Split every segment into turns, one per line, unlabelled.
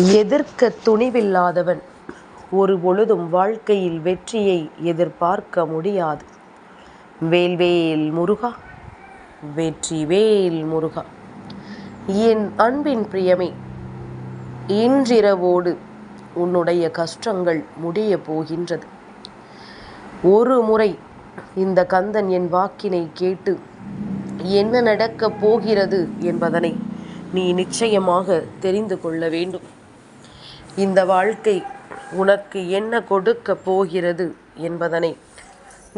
எதிர்க்க துணிவில்லாதவன் ஒரு பொழுதும் வாழ்க்கையில் வெற்றியை எதிர்பார்க்க முடியாது. வேல்வேல் முருகா வெற்றி வேல் முருகா என் அன்பின் பிரியமே இன்றிரவோடு உன்னுடைய கஷ்டங்கள் முடிய போகின்றது. ஒரு முறை இந்த கந்தன் என் வாக்கினை கேட்டு என்ன நடக்கப் போகிறது என்பதனை நீ நிச்சயமாக தெரிந்து கொள்ள வேண்டும். இந்த வாழ்க்கை உனக்கு என்ன கொடுக்க போகிறது என்பதனை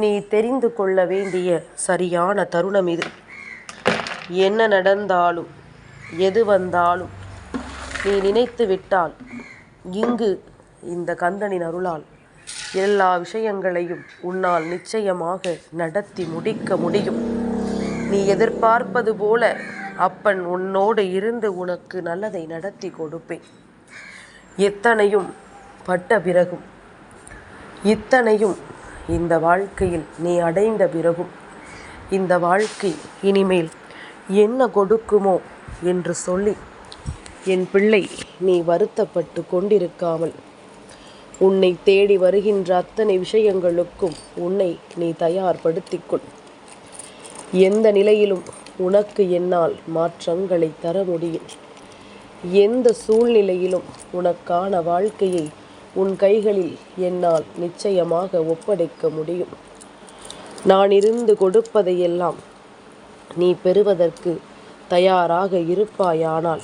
நீ தெரிந்து கொள்ள வேண்டிய சரியான தருணம் இது. என்ன நடந்தாலும் எது வந்தாலும் நீ நினைத்து விட்டால் இங்கு இந்த கந்தனின் அருளால் எல்லா விஷயங்களையும் உன்னால் நிச்சயமாக நடத்தி முடிக்க முடியும். நீ எதிர்பார்ப்பது போல அப்பன் உன்னோடு இருந்து உனக்கு நல்லதை நடத்தி கொடுப்பேன். எத்தனையும் பட்ட பிறகும்? இத்தனையும் இந்த வாழ்க்கையில் நீ அடைந்த பிறகும்? இந்த வாழ்க்கை இனிமேல் என்ன கொடுக்குமோ என்று சொல்லி என் பிள்ளை நீ வருத்தப்பட்டு கொண்டிருக்காமல் உன்னை தேடி வருகின்ற அத்தனை விஷயங்களுக்கும் உன்னை நீ தயார்படுத்திக்கொள் எந்த நிலையிலும் உனக்கு என்னால் மாற்றங்களை தர முடியும். எந்த சூழ்நிலையிலும் உனக்கான வாழ்க்கையை உன் கைகளில் என்னால் நிச்சயமாக ஒப்படைக்க முடியும். நான் இருந்து கொடுப்பதையெல்லாம் நீ பெறுவதற்கு தயாராக இருப்பாயானால்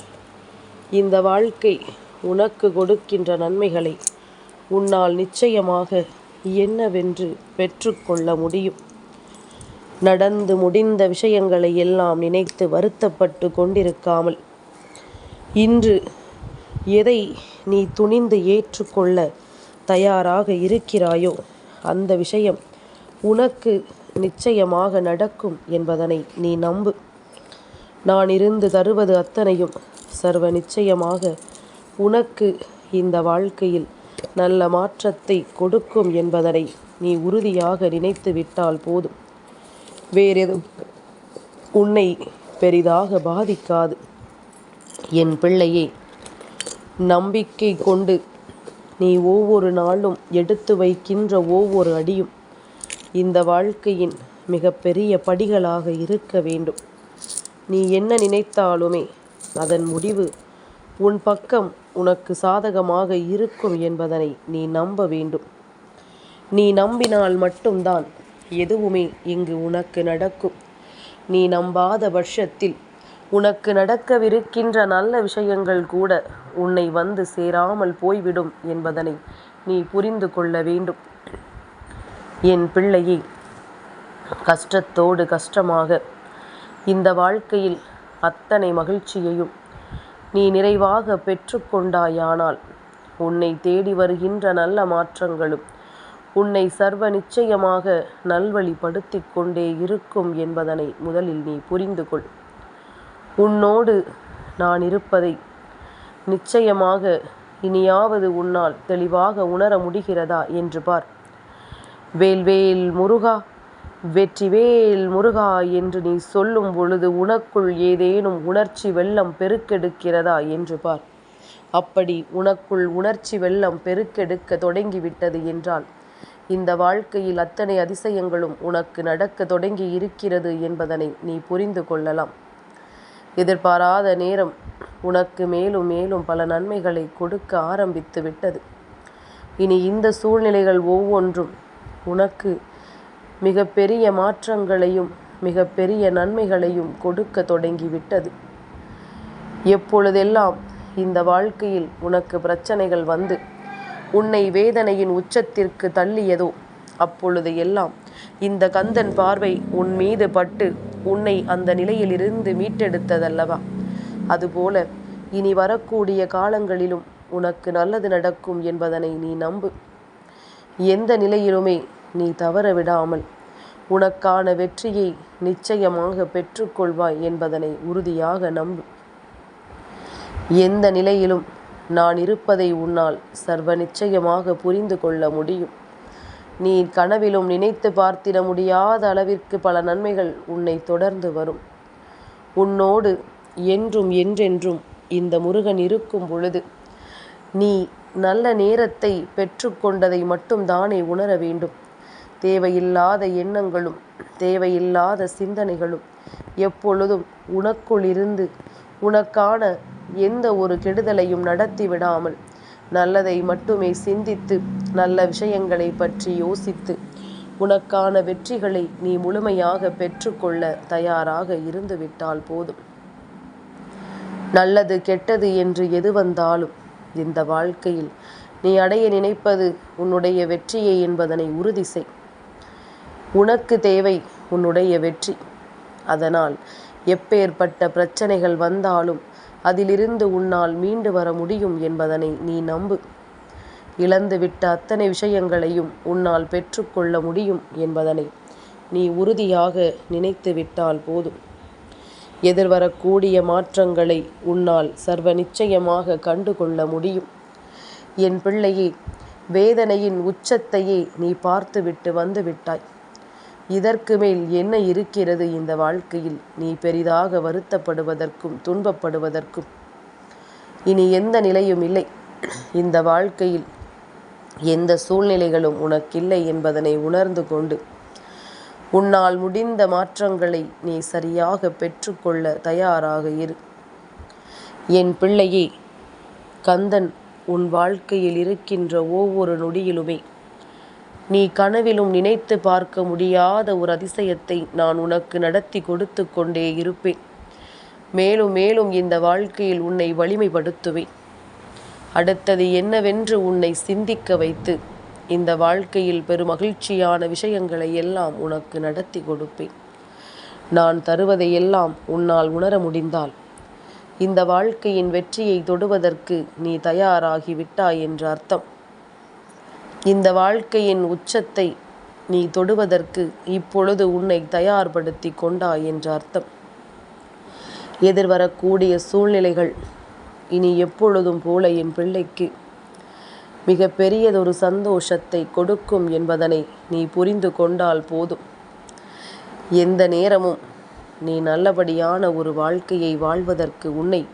இந்த வாழ்க்கை உனக்கு கொடுக்கின்ற நன்மைகளை உன்னால் நிச்சயமாக என்னவென்று பெற்றுக்கொள்ள முடியும். நடந்து முடிந்த விஷயங்களை எல்லாம் நினைத்து வருத்தப்பட்டு கொண்டிருக்காமல் இன்று எதை நீ துணிந்து ஏற்றுக்கொள்ள தயாராக இருக்கிறாயோ அந்த விஷயம் உனக்கு நிச்சயமாக நடக்கும் என்பதனை நீ நம்பு. நான் இருந்து தருவது அத்தனையும் சர்வ நிச்சயமாக உனக்கு இந்த வாழ்க்கையில் நல்ல மாற்றத்தை கொடுக்கும் என்பதனை நீ உறுதியாக நினைத்து விட்டால் போதும். வேறெதும் உன்னை பெரிதாக பாதிக்காது. என் பிள்ளையே நம்பிக்கை கொண்டு நீ ஒவ்வொரு நாளும் எடுத்து வைக்கின்ற ஒவ்வொரு அடியும் இந்த வாழ்க்கையின் மிகப்பெரிய படிகளாக இருக்க வேண்டும். நீ என்ன நினைத்தாலுமே அதன் முடிவு உன் பக்கம் உனக்கு சாதகமாக இருக்கும் என்பதனை நீ நம்ப வேண்டும். நீ நம்பினால் மட்டும்தான் எதுவுமே இங்கு உனக்கு நடக்கும். நீ நம்பாத பட்சத்தில் உனக்கு நடக்கவிருக்கின்ற நல்ல விஷயங்கள் கூட உன்னை வந்து சேராமல் போய்விடும் என்பதனை நீ புரிந்து கொள்ள வேண்டும். என் பிள்ளையை கஷ்டத்தோடு கஷ்டமாக இந்த வாழ்க்கையில் அத்தனை மகிழ்ச்சியையும் நீ நிறைவாக பெற்றுக்கொண்டாயானால் உன்னை தேடி வருகின்ற நல்ல மாற்றங்களும் உன்னை சர்வ நிச்சயமாக நல்வழிப்படுத்திக் கொண்டே இருக்கும் என்பதனை முதலில் நீ புரிந்து கொள். உன்னோடு நான் இருப்பதை நிச்சயமாக இனியாவது உன்னால் தெளிவாக உணர முடிகிறதா என்று பார். வேல்வேல் முருகா வெற்றிவேல் முருகா என்று நீ சொல்லும் பொழுது உனக்குள் ஏதேனும் உணர்ச்சி வெள்ளம் பெருக்கெடுக்கிறதா என்று பார். அப்படி உனக்குள் உணர்ச்சி வெள்ளம் பெருக்கெடுக்க தொடங்கிவிட்டது என்றால் இந்த வாழ்க்கையில் அத்தனை அதிசயங்களும் உனக்கு நடக்க தொடங்கி இருக்கிறது என்பதனை நீ புரிந்து கொள்ளலாம். எதிர்பாராத நேரம் உனக்கு மேலும் மேலும் பல நன்மைகளை கொடுக்க ஆரம்பித்து விட்டது. இனி இந்த சூழ்நிலைகள் ஒவ்வொன்றும் உனக்கு மிகப்பெரிய மாற்றங்களையும் மிகப்பெரிய நன்மைகளையும் கொடுக்க தொடங்கிவிட்டது. எப்பொழுதெல்லாம் இந்த வாழ்க்கையில் உனக்கு பிரச்சனைகள் வந்து உன்னை வேதனையின் உச்சத்திற்கு தள்ளியதோ அப்பொழுது எல்லாம் இந்த கந்தன் பார்வை உன் மீது பட்டு உன்னை அந்த நிலையிலிருந்து மீட்டெடுத்ததல்லவா? அதுபோல இனி வரக்கூடிய காலங்களிலும் உனக்கு நல்லது நடக்கும் என்பதனை நீ நம்பு. எந்த நிலையிலுமே நீ தவற விடாமல் உனக்கான வெற்றியை நிச்சயமாக பெற்றுக்கொள்வாய் என்பதனை உறுதியாக நம்பு. எந்த நிலையிலும் நான் இருப்பதை உன்னால் சர்வ நிச்சயமாக புரிந்து கொள்ள முடியும். நீ கனவிலும் நினைத்து பார்த்திட முடியாத அளவிற்கு பல நன்மைகள் உன்னை தொடர்ந்து வரும். உன்னோடு என்றும் என்றென்றும் இந்த முருகன் இருக்கும் பொழுது நீ நல்ல நேரத்தை பெற்றுக்கொண்டதை மட்டும் தானே உணர வேண்டும். தேவையில்லாத எண்ணங்களும் தேவையில்லாத சிந்தனைகளும் எப்பொழுதும் உனக்குள் இருந்து உனக்கான எந்த ஒரு கெடுதலையும் நடத்தி விடாமல் நல்லதை மட்டுமே சிந்தித்து நல்ல விஷயங்களை பற்றி யோசித்து உனக்கான வெற்றிகளை நீ முழுமையாக பெற்றுக்கொள்ள தயாராக இருந்து விட்டால் போதும். நல்லது கெட்டது என்று எது வந்தாலும் இந்த வாழ்க்கையில் நீ அடைய நினைப்பது உன்னுடைய வெற்றியை என்பதனை உறுதி செய். உனக்கு தேவை உன்னுடைய வெற்றி. அதனால் எப்பேற்பட்ட பிரச்சனைகள் வந்தாலும் அதிலிருந்து உன்னால் மீண்டு வர முடியும் என்பதனை நீ நம்பு. இழந்துவிட்ட அத்தனை விஷயங்களையும் உன்னால் பெற்றுக்கொள்ள முடியும் என்பதனை நீ உறுதியாக நினைத்து விட்டால் போதும். எதிர்வரக்கூடிய மாற்றங்களை உன்னால் சர்வ நிச்சயமாக கண்டுகொள்ள முடியும். என் பிள்ளையே வேதனையின் உச்சத்தையே நீ பார்த்துவிட்டு வந்து விட்டாய். இதற்கு மேல் என்ன இருக்கிறது இந்த வாழ்க்கையில்? நீ பெரிதாக வருத்தப்படுவதற்கும் துன்பப்படுவதற்கும் இனி எந்த நிலையும் இல்லை. இந்த வாழ்க்கையில் எந்த சூழ்நிலைகளும் உனக்கில்லை என்பதனை உணர்ந்து கொண்டு உன்னால் முடிந்த மாற்றங்களை நீ சரியாக பெற்றுக்கொள்ள தயாராக இரு. என் பிள்ளையே கந்தன் உன் வாழ்க்கையில் இருக்கின்ற ஒவ்வொரு நொடியிலுமே நீ கனவிலும் நினைத்து பார்க்க முடியாத ஒரு அதிசயத்தை நான் உனக்கு நடத்தி கொடுத்து கொண்டே இருப்பேன். மேலும் மேலும் இந்த வாழ்க்கையில் உன்னை வலிமைப்படுத்துவேன். அடுத்தது என்னவென்று உன்னை சிந்திக்க வைத்து இந்த வாழ்க்கையில் பெருமகிழ்ச்சியான விஷயங்களை எல்லாம் உனக்கு நடத்தி கொடுப்பேன். நான் தருவதையெல்லாம் உன்னால் உணர முடிந்தால் இந்த வாழ்க்கையின் வெற்றியை தொடுவதற்கு நீ தயாராகிவிட்டாய் என்று அர்த்தம். இந்த வாழ்க்கையின் உச்சத்தை நீ தொடுவதற்கு இப்பொழுது உன்னை தயார்படுத்தி கொண்டாய் என்ற அர்த்தம். எதிர்வரக்கூடிய சூழ்நிலைகள் இனி எப்பொழுதும் போல என் பிள்ளைக்கு மிக பெரியதொரு சந்தோஷத்தை கொடுக்கும் என்பதனை நீ புரிந்து கொண்டால் போதும். எந்த நேரமும் நீ நல்லபடியான ஒரு வாழ்க்கையை வாழ்வதற்கு உன்னை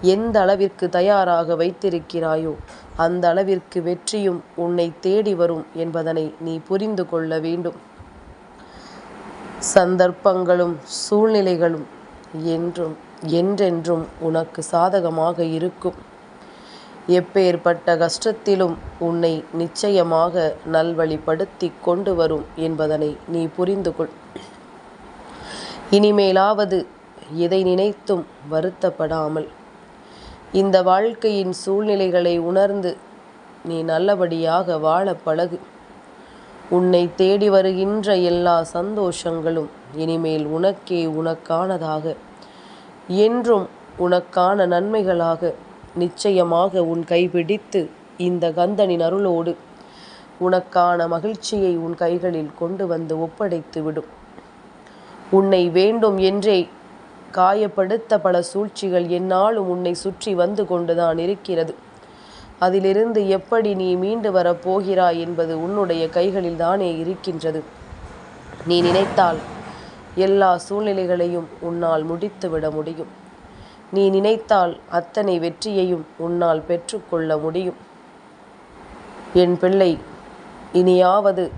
எந்த அளவிற்கு தயாராக வைத்திருக்கிறாயோ அந்த அளவிற்கு வெற்றியும் உன்னை தேடி வரும் என்பதனை நீ புரிந்து கொள்ள வேண்டும். சந்தர்ப்பங்களும் சூழ்நிலைகளும் என்றும் என்றென்றும் உனக்கு சாதகமாக இருக்கும். எப்பேற்பட்ட கஷ்டத்திலும் உன்னை நிச்சயமாக நல்வழிப்படுத்தி கொண்டு வரும் என்பதனை நீ புரிந்து கொள். இனிமேலாவது எதை நினைத்தும் வருத்தப்படாமல் இந்த வாழ்க்கையின் சூழ்நிலைகளை உணர்ந்து நீ நல்லபடியாக வாழ பழகு. உன்னை தேடி வருகின்ற எல்லா சந்தோஷங்களும் இனிமேல் உனக்கே உனக்கானதாக. என்றும் உனக்கான நன்மைகளாக நிச்சயமாக உன் கைபிடித்து இந்த கந்தனின் அருளோடு உனக்கான மகிழ்ச்சியை உன் கைகளில் கொண்டு வந்து ஒப்படைத்து விடும் உன்னை வேண்டும் என்றே காயப்படுத்த பல சூழ்ச்சிகள் என்னாலும் உன்னை சுற்றி வந்து கொண்டுதான் இருக்கிறது. அதிலிருந்து எப்படி நீ மீண்டு வரப் போகிறாய் என்பது உன்னுடைய கைகளில் தானே இருக்கின்றது. நீ நினைத்தால் எல்லா சூழ்நிலைகளையும் உன்னால் முடித்துவிட முடியும். நீ நினைத்தால் அத்தனை வெற்றியையும் உன்னால் பெற்றுக்கொள்ள முடியும். என் பிள்ளை இனியாவது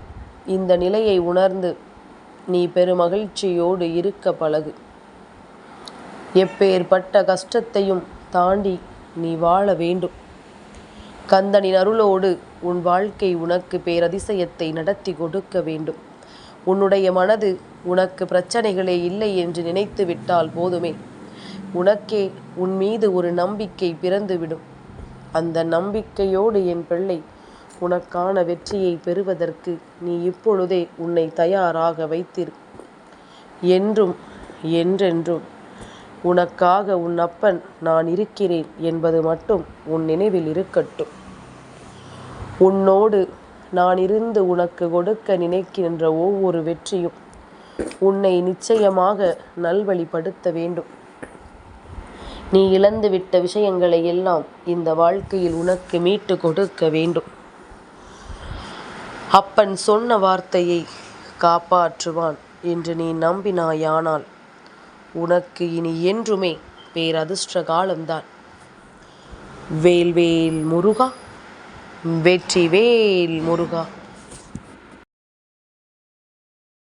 இந்த நிலையை உணர்ந்து நீ பெருமகிழ்ச்சியோடு இருக்க பழகு. எப்பேற்பட்ட கஷ்டத்தையும் தாண்டி நீ வாழ வேண்டும். கந்தனின் அருளோடு உன் வாழ்க்கை உனக்கு பேரதிசயத்தை நடத்தி கொடுக்க வேண்டும். உன்னுடைய மனது உனக்கு பிரச்சனைகளே இல்லை என்று நினைத்து விட்டால் போதுமே. உனக்கே உன் மீது ஒரு நம்பிக்கை பிறந்துவிடும். அந்த நம்பிக்கையோடு என் பிள்ளை உனக்கான வெற்றியை பெறுவதற்கு நீ இப்பொழுதே உன்னை தயாராக வைத்திரு. என்றும் என்றென்றும். உனக்காக உன் அப்பன் நான் இருக்கிறேன் என்பது மட்டும் உன் நினைவில் இருக்கட்டும். உன்னோடு நான் இருந்து உனக்கு கொடுக்க நினைக்கின்ற ஒவ்வொரு வெற்றியும் உன்னை நிச்சயமாக நல்வழிப்படுத்த வேண்டும். நீ இழந்துவிட்ட விஷயங்களை எல்லாம் இந்த வாழ்க்கையில் உனக்கு மீட்டு கொடுக்க வேண்டும். அப்பன் சொன்ன வார்த்தையை காப்பாற்றுவான் என்று நீ நம்பினாயானால் உனக்கு இனி என்றுமே பேரதிர்ஷ்ட காலம்தான் வேல்வேல் முருகா வெற்றிவேல் முருகா.